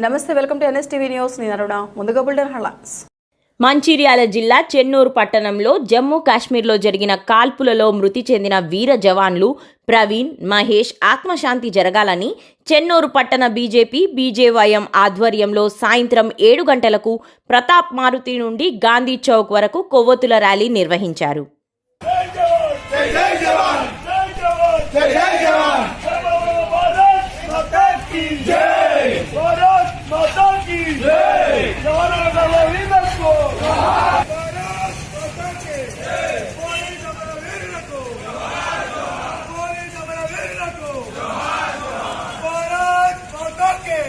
నమస్తే welcome to NSTV news. నేను అరుణ. ముందుగా బుల్డన్ హలాస్ మంచిర్యాల జిల్లా చెన్నూరు పట్టణంలో జమ్మూ కాశ్మీర్లో జరిగిన కాల్పులలో మృతి చెందిన వీర జవాన్లు ప్రవీణ్ మహేష్ ఆత్మశాంతి జరగాలని చెన్నూరు పట్టణ బీజేపీ బీజేవైఎం ఆధ్వర్యంలో సాయంత్రం ఏడు గంటలకు ప్రతాప్ మారుతి నుండి గాంధీ చౌక్ వరకు కొవ్వొత్తుల ర్యాలీ నిర్వహించారు జై జై జవాన్ జై జవాన్ జై జై జవాన్ భారత్ మాతా కీ జై భారత్ మాతా కీ జై జవానుల వీరులకు భారత్ మాతా కీ జై పోలీస్ అమర వీరులకు పోలీస్ అమర వీరులకు భారత్ మాతా కీ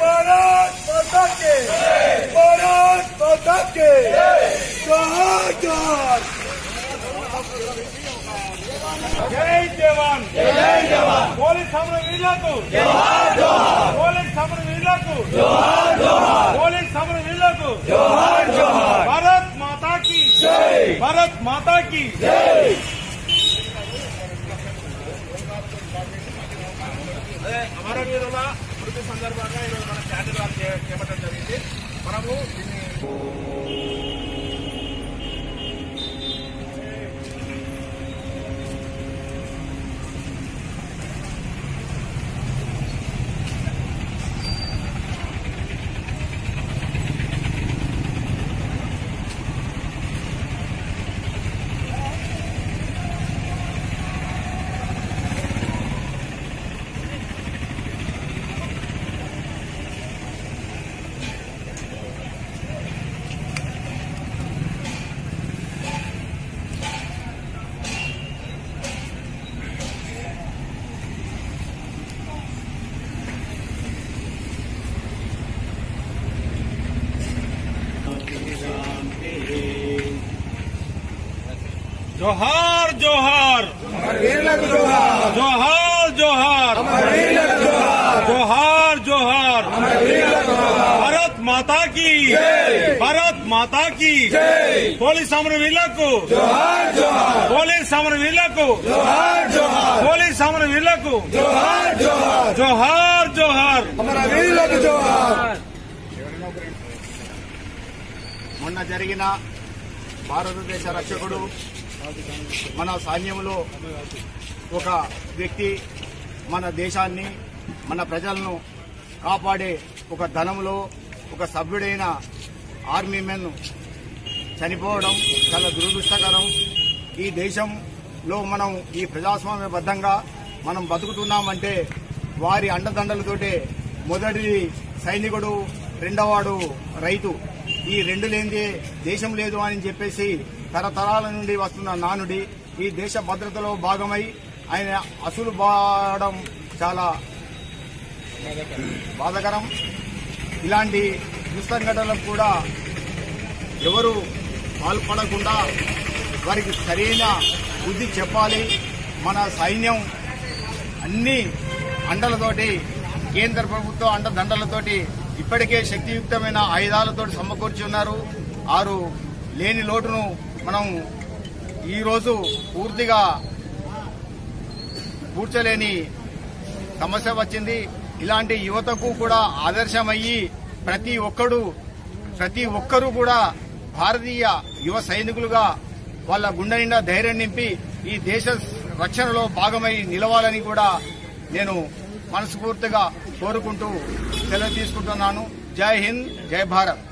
భారత్ మాతా కీ భారత్ మాతా కీ జోహార్ జోహార్ జై జవాన్ జై జవాన్ పోలీస్ సమర జోహార్ పోలీస్ సమర జోహార్ పోలీస్ సమర జోహార్ భారత్ మాతా కీ జై. భారత్ మాతా కీ జై. అదే అమరవీరుల మృతి సందర్భంగా ఈరోజు మన క్యాండిల్ వారు చేపట్టడం జరిగింది. మనము దీన్ని జోహార్ జోహార్ జోహార్ జోహార్ జోహార్ జోహార్ భారత్ మాతా కీ భారత్ మాతా కీ పోలీస్ సమర వీళ్ళకు పోలీస్ సమర వీళ్ళకు పోలీస్ సమర వీళ్ళకు జోహార్ జోహార్ మొన్న జరిగిన భారతదేశ రక్షకుడు మన సైన్యంలో ఒక వ్యక్తి మన దేశాన్ని మన ప్రజలను కాపాడే ఒక ధనంలో ఒక సభ్యుడైన ఆర్మీ మెన్ చనిపోవడం చాలా దురదృష్టకరం. ఈ దేశంలో మనం ఈ ప్రజాస్వామ్యబద్ధంగా మనం బతుకుతున్నామంటే వారి అండదండలతోటే మొదటిది సైనికుడు రెండవవాడు రైతు. ఈ రెండు లేనిదే దేశం లేదు అని చెప్పేసి తరతరాల నుండి వస్తున్న నానుడి ఈ దేశ భద్రతలో భాగమై ఆయన అసలు బాడడం చాలా బాధకరం. ఇలాంటి దుస్సంఘటనలకు కూడా ఎవరు పాల్పడకుండా వారికి సరైన బుద్ధి చెప్పాలి. మన సైన్యం అన్ని అండలతోటి కేంద్ర ప్రభుత్వ అండదండలతోటి ఇప్పటికే శక్తియుక్తమైన ఆయుధాలతో సమకూర్చి ఉన్నారు. ఆరు లేని లోటును మనం ఈరోజు పూర్తిగా కూర్చోలేని సమస్య వచ్చింది. ఇలాంటి యువతకు కూడా ఆదర్శమయ్యి ప్రతి ఒక్కడు ప్రతి ఒక్కరూ కూడా భారతీయ యువ సైనికులుగా వాళ్ళ గుండె నిండా ధైర్యం నింపి ఈ దేశ రక్షణలో భాగమై నిలవాలని కూడా నేను మనస్ఫూర్తిగా కోరుకుంటూ సెలవు తీసుకుంటున్నాను. జై హింద్ జై భారత్.